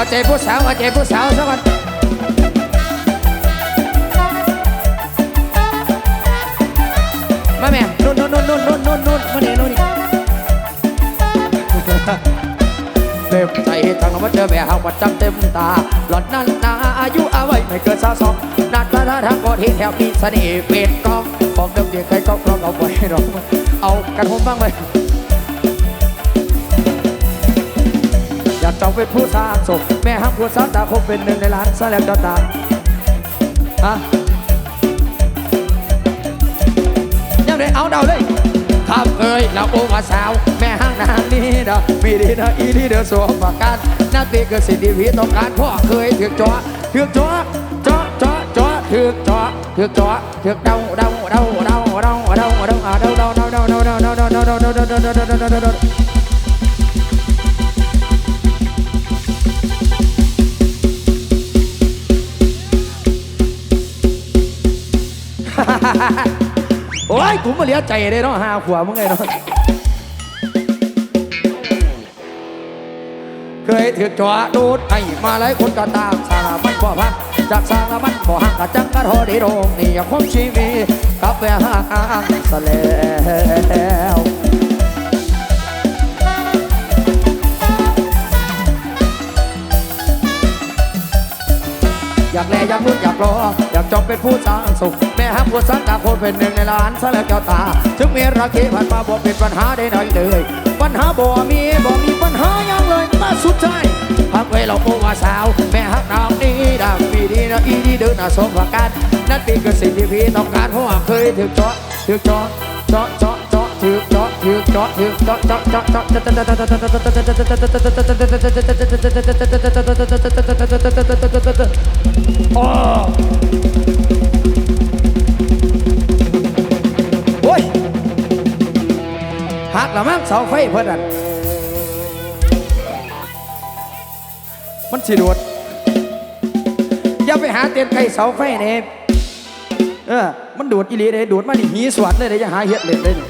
เอาใจผู้สาวเอาใจผู้สาวสัก่นมาแม่นุ่นนุ่นนุ่นนุ่นนุ่นนุ่นน่นมาเนี่นุ่นเต็มใจทางน้งมาเจอแม่หังมันจำเต็มตา หลอดนั้นนาอายุเอาไว้ไม่เกินสาสองนัดาตาทางกอดที่แถวมีเสน่ห์เป็นกองของเดิมเดียใครก็กลองเอาไว้รอกเอากันผมบ้างไหม เจ้าเป็นผู้สร้างศพแม่ห้ามควรสางตาคงเป็นหนึ่งในล้านสแลมดอตาฮะยังได้เอาเดาเลยครับเอ้ยเราโอ้มาสาว แม่ห้างนางนี้เดาไม่ดีนะอีดีเด้อสวมประกันนักตีเกิดสิทธิวิต้องการพ่อเคยถึงจอถึงจอจอจอจอถึงจอถึงจอเถึงเดาเดาเดาเดาเดาเดาเดาเดาเดาเดาเดาเดาเดาเดาเดาเดาเดาเดาเดา ยกูมาเหลียใจเลยเนาะหาขวามึงไงเนาะเคยถือจอดูดไอ้มาหลายคนก็ตามสารมันบ่พักจากสารมันบ่ห่างกับจังกันโหดีโรงนี่ยังคงชีวิตกับแวห่างซะแล้วอยากแลอยากลุ้อยากรอ กจองเป็นผู้สร้างสุข แม่ฮักผู้สร้างกาโคนเป็นหนึ่งในล้านซะแล้วแก้วตา ถึงมีราคีผ่านมาบ่เป็นปัญหาใดๆเลยปัญหาบ่มีบ่มีปัญหายังเลยมาสุดท้ายฮักไว้เราโอว่าสาว แม่ฮักน้องนี่ดังมีดีนะอีดีเดินหน้าสมประการนั่นเป็นคือสิ่งที่พี่ต้องการเพราะว่าเคยถึกเจาะถึกเจาะเจาะเจาะเจาะถึกเจาะ ถึกเจาะถึกเจาะเจาะเจาะเจาะโอ้โอ้ยหักละมั้งเสาไฟเพิ่นนั่นมันสิโดดอย่าไปหาเตียนไก่เสาไฟเนี่ยเออมันโดดอีหลีเลยโดดมานี่หีสวัดเลยเดี๋ยวจะหาเห็ดเล็ดเลยนี่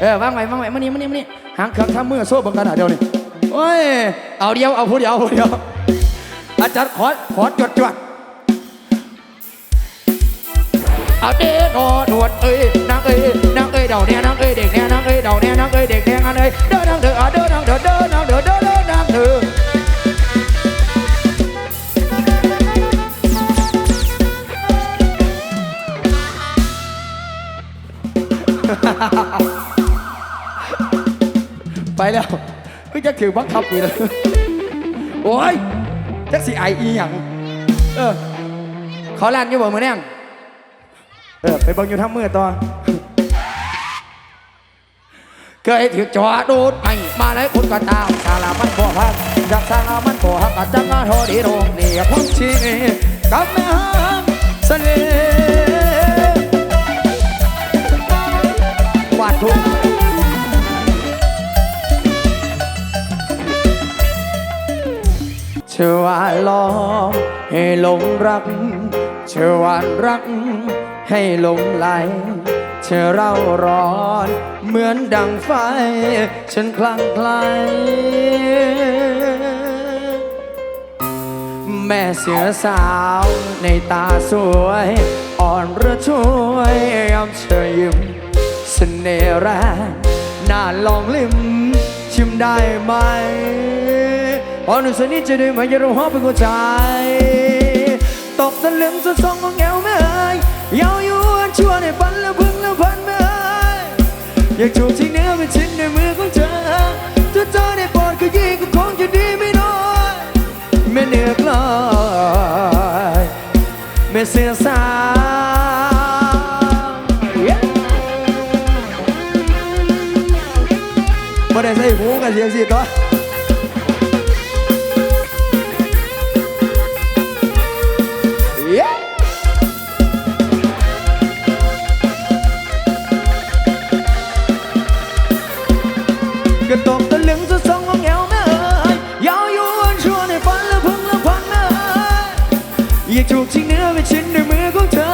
เออบ้างไว้บ้างไว้มานี่มานี่มานี่หางเครื่องทำมือโซ่บังกันหาเดียวนี่โอ้ยเอาเดียวเอาผู้เดียวเอาผู้เดียวอาจารย์ขอขอจวดจวดเอาเด้อนอหนวดเอ้ยนางเอ้ยนางเอ้ยเดาเนี่ยนางเอ้ยเด็กเนี่ยนางเอ้ยเดาเนี่ยนางเอ้ยเด็กเนี่ยงานเอ้ยเด้อนางเด้ออะเด้อนางเด้อเด้อนางเด้อเด้อเด้อนางเด้อ ไปแล้วเพิ่งจะถือบังคับอีกแล้วโอ้ยจักสิไออีหยังเออเขาลั่นอยู่บ่มือแน่งเออไปเบังอยู่ทั้งมือต่อเคยถือจอดูดไม่มาหลายคนก็ตามสารามันพอพักอยากสารามันพอหักอาจจะงาโทดีโรงนี่พ้องชีกับแม่ฮักเสน่ห์วาดทุก ชื่อว่าลองให้หลงรัก เชื่อว่ารัก ให้หลงไหล เชื่อเราร้อน เหมือนดังไฟ ฉันคลั่งไคล้แม่เสือสาวในตาสวย อ่อนระช่วยยอมเชยยิ้มเสน่ห์แรงน่าลองลิ้มชิมได้ไหม พอหนุ่มสนิทจะได้ไหมอย่ารู้ว่าเป็นหัวใจ ตกตะลึงสุดทรงของแงวไม่เอ่ยเยาวยวนชวนให้ฝันแล้วพึ่งแล้วพันไม่เอ่ยอยากจูบที่เนื้อเป็นชิ้นในมือของเธอถ้าเธอได้ปรดก็ยิ่งก็คงจะดีไม่น้อยไม่เหนือกลอยไม่เสียสายบ่ได้ใส่หูกันเสียงสิตัว ก็ตกตะลึงสุดสองของเหวแม่เอ๋ยยาวยวนชั่วในฝันและพึ่งและพันแม่เอยอยากถูบที่เนื้อเป็นชิ้นด้วยมือของเธอ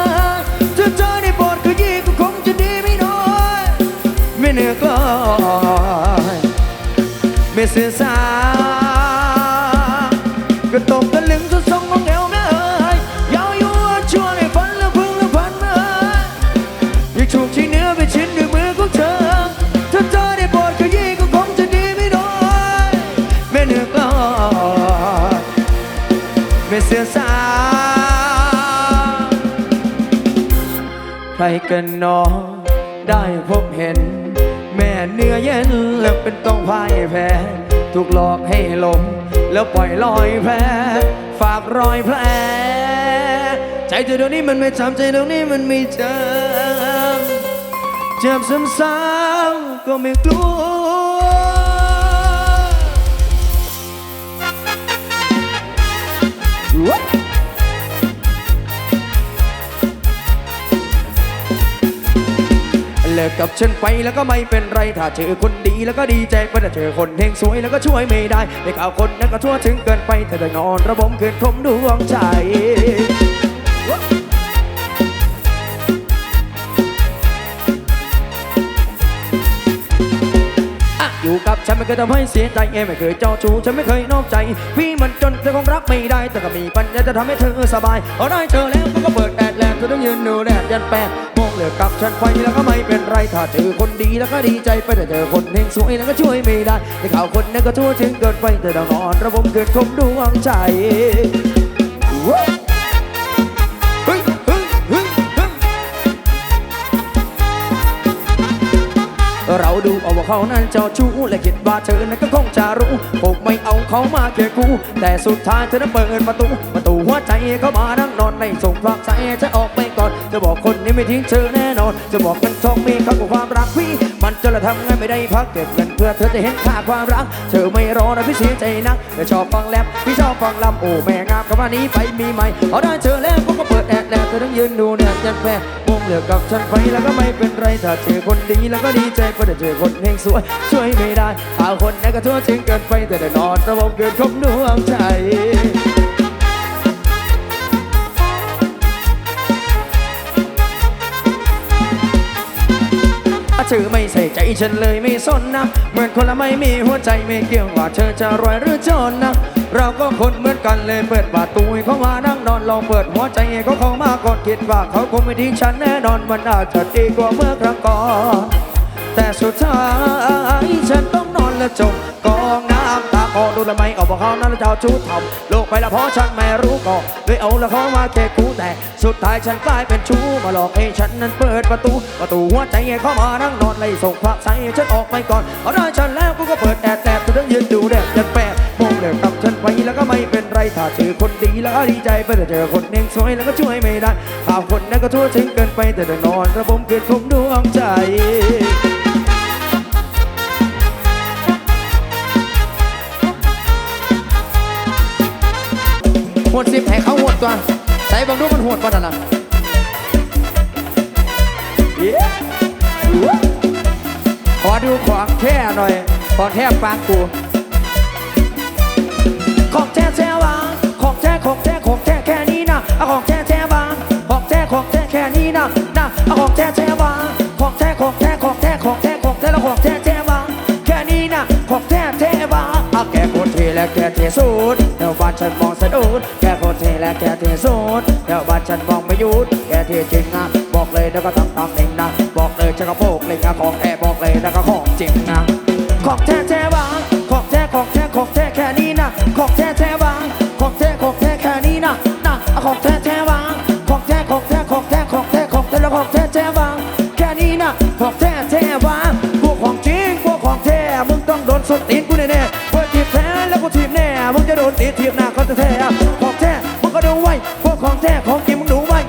ถ้าเธอใด้โปรดขยี้ก็คงจะดีไม่น้อย ไม่เหนือกลอยไม่เสียสา ใครกันหนอได้พบเห็น แม่เนื้อเย็นแล้วเป็นต้องพ่ายแพ้ถูกหลอกให้หลงแล้วปล่อยลอยแพ้ฝากรอยแผลใจเธอตรงนี้มันไม่จำใจตรงนี้มันไม่จำเจ็บซ้ำๆก็ไม่กลัว ลิกกับฉันไปแล้วก็ไม่เป็นไรถ้าเจอคนดีแล้วก็ดีใจไปแต่เจอคนเฮงสวยแล้วก็ช่วยไม่ได้เด็กเอาคนนั้นก็ทั่วถึงเกินไปแต่จะนอนระบมเกินคมดวงใจอยู่กับฉันไม่เคยทำให้เสียใจเองไม่เคยเจ้าชู้ฉันไม่เคยนอกใจ พี่มันจนเธอคงรักไม่ได้ แต่ก็มีปัญญาจะทำให้เธอสบายเอาได้เธอแล้วก็เปิดแอดแล้วเธอต้องยืนดูแดดยันแปด เหลือกับฉันไปแล้วก็ไม่เป็นไร ถ้าเจอคนดีแล้วก็ดีใจไปแต่เจอคนเฮงสวยแล้วก็ช่วยไม่ได้แต่ข่าวคนนั้นก็ทั่วถึงเกินไปแต่ต้องนอนระบมเกินคมดวงใจว้าวเฮ้ยเราดูเอาว่าเขานั้นเจ้าชู้และคิดว่าเธอนั้นก็คงจะรู้คงไม่เอาเขามาเคียงคู่แต่สุดท้ายเธอนั้นเปิดประตูประตู หัวใจเข้ามานั่งนอนในส่งฝากใจจะออกไปก่อน จะบอกคนนี้ไม่ทิ้งเธอแน่นอน จะบอกมันทองมีคำว่าความรักพี่ มันจะละทำไงไม่ได้พักเก็บเงินเพื่อเธอจะเห็นค่าความรัก เธอไม่รอนะพี่เสียใจนักแต่ชอบฟังแรปพี่ชอบฟังลำโอ้แม่งามกับวันนี้ไปมีใหม่เอาได้เธอแล้วก็ก็เปิดแอดแล้วเธอต้องยืนดูเนี่ยยันแพ้มงเหลือกับฉันไปแล้วก็ไม่เป็นไรถ้าเจอคนดีแล้วก็ดีใจเพราะเจอคนเฮงสวยช่วยไม่ได้เอาคนนั้นก็ทั่วถึงเกินไปแต่ได้นอนระบบเกินคมดวงใจ เธอไม่ใส่ใจฉันเลยไม่สนนะ เหมือนคนละไม่มีหัวใจไม่เกี่ยวว่าเธอจะรวยหรือจนนะ เราก็คนเหมือนกันเลยเปิดประตูให้เขามานั่งนอนลองเปิดหัวใจให้เขาเข้ามาก่อนคิดว่าเขาคงไม่ทิ้งฉันแน่นอนมันอาจจะดีกว่าเมื่อครั้งก่อนแต่สุดท้ายฉันต้องนอนและจมก องน้ำตาคอดูแลไม่ออกบอกเขานั้นเจ้าชู้ทำโลกไปล้วเพราะฉันไม่รู้ก่อนเลยเอาละเขามาแค่คู่แต่สุดท้ายฉันกลายเป็นชู้มาหลอกให้ฉันนั้นเปิดประตู ประตูหัวใจให้เข้ามานั่งนอนไล่ส่งผักใส่ฉันออกไปก่อนเอาได้ฉันแล้วกูก็เปิดแอดแอบเธอต้องยืนดูแดดยันแปดมองเด็กกับฉันไปแล้วก็ไม่เป็นไรถ้าเจอคนดีแล้วก็ดีใจไปแต่เจอคนเองสวยแล้วก็ช่วยไม่ได้ข่าวคนนั้นก็ทั่วถึงเกินไปแต่เดินนอนระบมเกินคงดวงใจ หดสิบให้เขาหดตัว ใส่บางรูปมันหดป่ะนั่นนะขอดูของแท้หน่อยของแท้ปางกูของแท้แท้วางของแท้ของแท้ของแท้แค่นี้นะเอาของแท้แท้วางของแท้ของแท้แค่นี้นะนะเอาของแท้แท้ และแกเทสุดเดี๋ยวบ้านฉันมองสะดุดแกโคตรเทและแกเทสุดเดี๋ยวบ้านฉันมองไม่หยุดแกเทจริงนะบอกเลยแล้วก็ทำตามเองนะบอกเลยจะกระโปงเลยนะของแท้บอกเลยแล้วก็ของจริงนะของแท้แท้วางของแท้ของแท้ของแท้แค่นี้นะของแท้แท้วางของแท้ของแท้แค่นี้นะนะอาของแท้แท้วางของแท้ของแท้ของแท้ของแท้ของแท้แล้วของแท้แท้วางแค่นี้นะของแท้แท้วางพวกของจริงพวกของแท้มึงต้องโดนสนตีนกูแน่แน่ๆ ทีบแน่มึงจะโดนตีทีบหน้าเขาจะแท้ของแท้มึงก็ดูไว้พวกของแท้ของจริงมึงดูไว้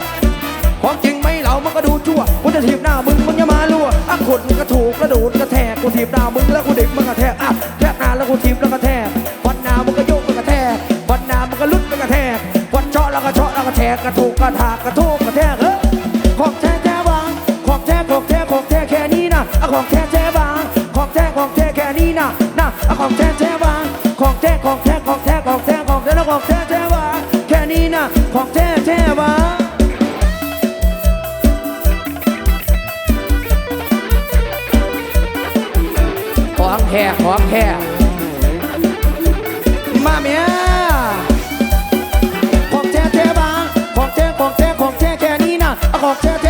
ของจริงไหมเรามันก็ดูชั่วกูจะถีบหน้ามึงมึงอย่ามาลั่วอะคนมึงก็ถูกแล้วโดนกระแทกกูถีบหน้ามึงแล้วกูดึงมึงกระแทกอะแทกหน้าแล้วกูถีบแล้วกระแทกวันหน้ามึงก็โยกแล้วกระแทกวันหน้ามึงก็ลุดแล้วกระแทกวันเจาะแล้วก็เจาะแล้วกระแทกกระถูกกระถากกระทุกกระแทกเฮ้ยของแท้แท้วางของแท้ของแท้ของแท้แค่นี้นะอะของแท้แท้วางของแท้ของแท้แค่นี้นะนะอะของแท้แท้ ของแท้ของแท้ของแท้ของแท้ของแท้แล้วของแท้แท้วะแค่นี้นะของแท้แท้วะของแท้ของแท้มาเมียของแท้แท้วะของแท้ของแท้ของแท้แค่นี้นะของแท้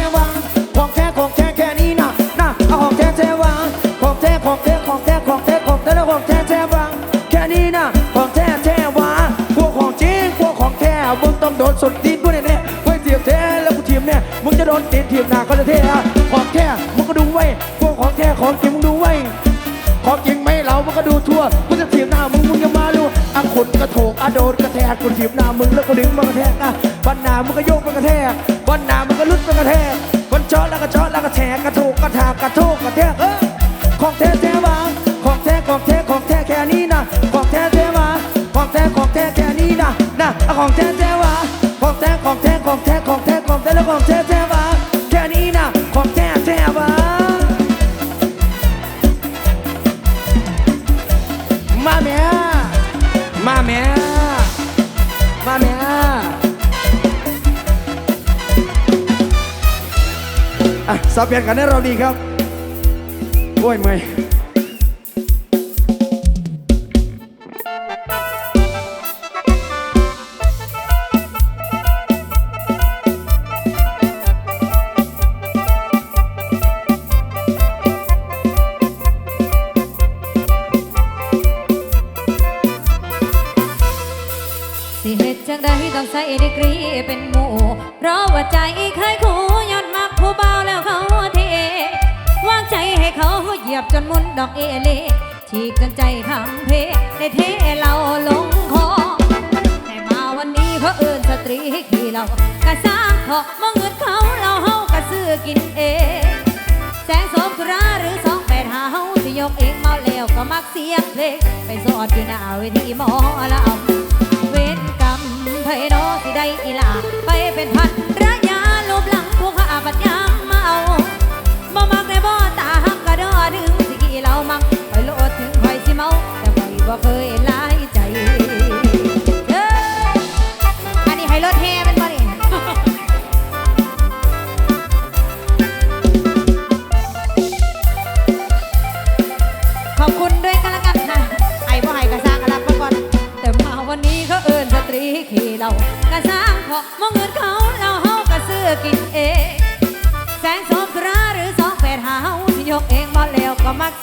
ดนสดตีนกูแน่ๆไว้เทียบแท้แล้วกูทีมเนี่ยมึงจะโดนตีนทีมหนาก็จะเท่อะของแท้มึงก็ดูไว้พวกของแท้ของจริงมึงดูไว้ของจริงไหมเรามันก็ดูทั่วกูจะทีมหน้ามึงมึงจะมาดูอะขุนกระโถกอะโดนกระแทกกูทีมหน้ามึงแล้วก็ดึงมากระแทกอะวันหน้ามึงก็โยกมากระแทกวันหน้ามึงก็ลุดมากระแทกวันเจาะแล้วก็เจาะแล้วก็แทกกระโถกกระถากกระโถกกระแทกเออของแท้แท้วางของแท้ของแท้ของแท้แค่นี้นะของแท้แท้วางของแท้ของแท้แค่นี้นะนะของแท้แท้ ของแท้แล้วขอแท้แท้วางแค่นี้นะของแท้แท้วางมาแม่มาแม่มาแม่อะสับเปลี่ยนกันให้เราดีครับโอ้ยเมื่อย ต้องใส่ดีกรีเป็นหมู่ เพราะว่าใจเคยคู่ย้อนมักผู้เบาแล้วเขาเทวางใจให้เขาเหยียบจนมุนดอกเอเล่ฉีกจนใจพังเพได้เทเราลงคอแต่มาวันนี้เพราะเอิญสตรีให้ขี่เรากระสร้างเถาะมองเงินเขาเราเฮากะซื้อกินเองแสงโสมสุราหรือสองแปดหาเฮาสิยกเองเมาแล้วก็มักเสียงเพลงไปสอดอยู่หน้าเวทีหมอลำเวรกรรม ไพโนอสิได้อีหลาไปเป็นพันระยะลูบหลังผู้ข้าบัดยามเมาบ่มักในบ่ตาหักกระดอดึงสิกี่เรามักไปโลดถึงคอยสิเมาแต่คอยบ่เคยไลาย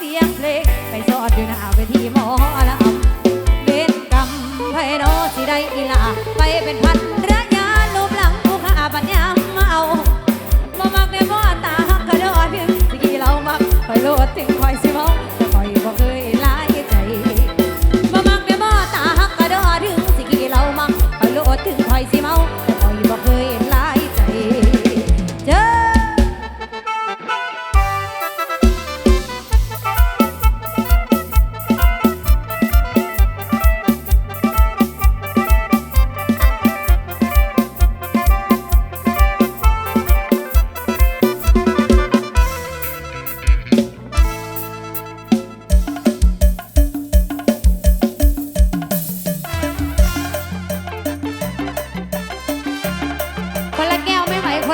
เสียงเพลงไปสอดอยู่หน้าเวทีหมอลำเวรกรรมไพโนอสิได้อีหลาไปเป็นพัน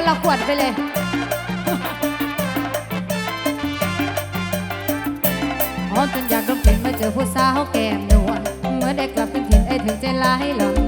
ละขวดไปเลยหอมจนอยากดมกลิ่นมาเจอผู้สาวแก้มนวลเมื่อได้กลับเป็นถิ่นไอ้ถึงใจร้ายลำดวน